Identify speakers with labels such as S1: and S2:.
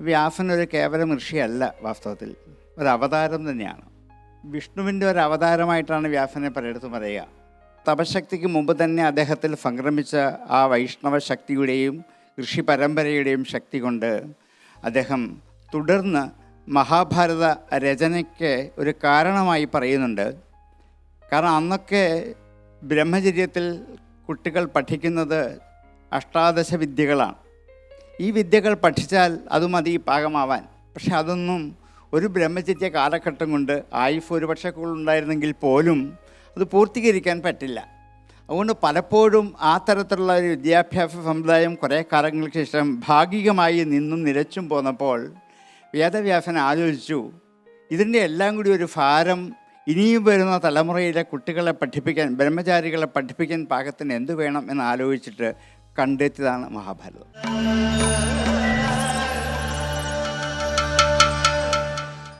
S1: വ്യാസൻ ഒരു കേവലം ഋഷിയല്ല വാസ്തവത്തിൽ. ഒരു അവതാരം തന്നെയാണ്. വിഷ്ണുവിന്റെ ഒരു അവതാരമായിട്ടാണ് വ്യാസനെ പലയിടത്തും പറയുക. തപശക്തിക്ക് മുമ്പ് തന്നെ അദ്ദേഹത്തിൽ സംക്രമിച്ച ആ വൈഷ്ണവ ശക്തിയുടെയും ഋഷി പരമ്പരയുടെയും ശക്തി കൊണ്ട് അദ്ദേഹം തുടർന്ന് മഹാഭാരത രചനയ്ക്ക് ഒരു കാരണമായി പറയുന്നുണ്ട്. കാരണം അന്നൊക്കെ ബ്രഹ്മചര്യത്തിൽ കുട്ടികൾ പഠിക്കുന്നത് അഷ്ടാദശ വിദ്യകളാണ് ഈ വിദ്യകൾ പഠിച്ചാൽ അത് മതി പാകമാവാൻ. പക്ഷെ അതൊന്നും ഒരു ബ്രഹ്മചര്യ കാലഘട്ടം കൊണ്ട് ആയുഫ് ഒരുപക്ഷെ ഉണ്ടായിരുന്നെങ്കിൽ പോലും അത് പൂർത്തീകരിക്കാൻ പറ്റില്ല. അതുകൊണ്ട് പലപ്പോഴും ആ തരത്തിലുള്ള ഒരു വിദ്യാഭ്യാസ സമ്പ്രദായം കുറേ കാലങ്ങൾക്ക് ശേഷം ഭാഗികമായി നിന്നും നിരച്ചും പോന്നപ്പോൾ വേദവ്യാസൻ ആലോചിച്ചു ഇതിന്റെ എല്ലാം കൂടി ഒരു ഭാരം ഇനിയും വരുന്ന തലമുറയിലെ കുട്ടികളെ പഠിപ്പിക്കാൻ ബ്രഹ്മചാരികളെ പഠിപ്പിക്കാൻ പാകത്തിന് എന്ത് വേണം എന്ന് ആലോചിച്ചിട്ട് കണ്ടെത്തിയതാണ് മഹാഭാരതം.